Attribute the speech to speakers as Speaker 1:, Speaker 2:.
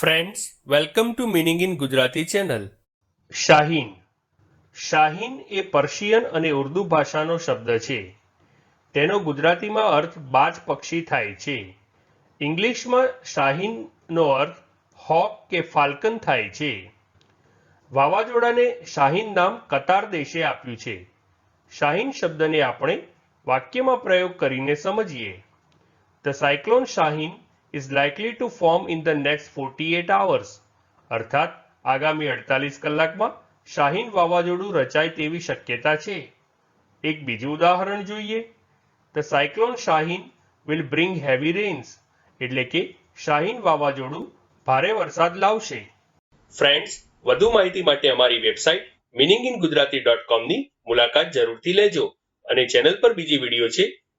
Speaker 1: Friends welcome to meaning in Gujarati channel Shaheen Shaheen A Persian અને ઉર્દુ ભાષાનો શબ્દ છે. તેનો ગુજરાતીમાં અર્થ બાજ પક્ષી થાય છે. ઇંગ્લિશમાં શાહીનનો અર્થ હોક કે ફાલ્કન થાય છે. વાવાઝોડાને શાહીન નામ કતાર દેશે આપ્યું છે. શાહીન શબ્દને આપણે વાક્યમાં પ્રયોગ કરીને સમજીએ. The cyclone Shaheen likely to form in the next forty eight hours અર્થાત, આગામી અડતાલીસ કલાકમાં શાહીન વાવાઝોડું રચાય તેવી શક્યતા છે. એક બીજું ઉદાહરણ જોઈએ. The cyclone Shaheen will bring heavy rains એટલે કે શાહીન વાવાઝોડું ભારે વરસાદ લાવશે. ફ્રેન્ડ્સ વધુ માહિતી માટે અમારી website meaning in Gujarati dot કોમની મુલાકાત જરૂરથી લેજો અને ચેનલ પર બીજી વીડિયો છે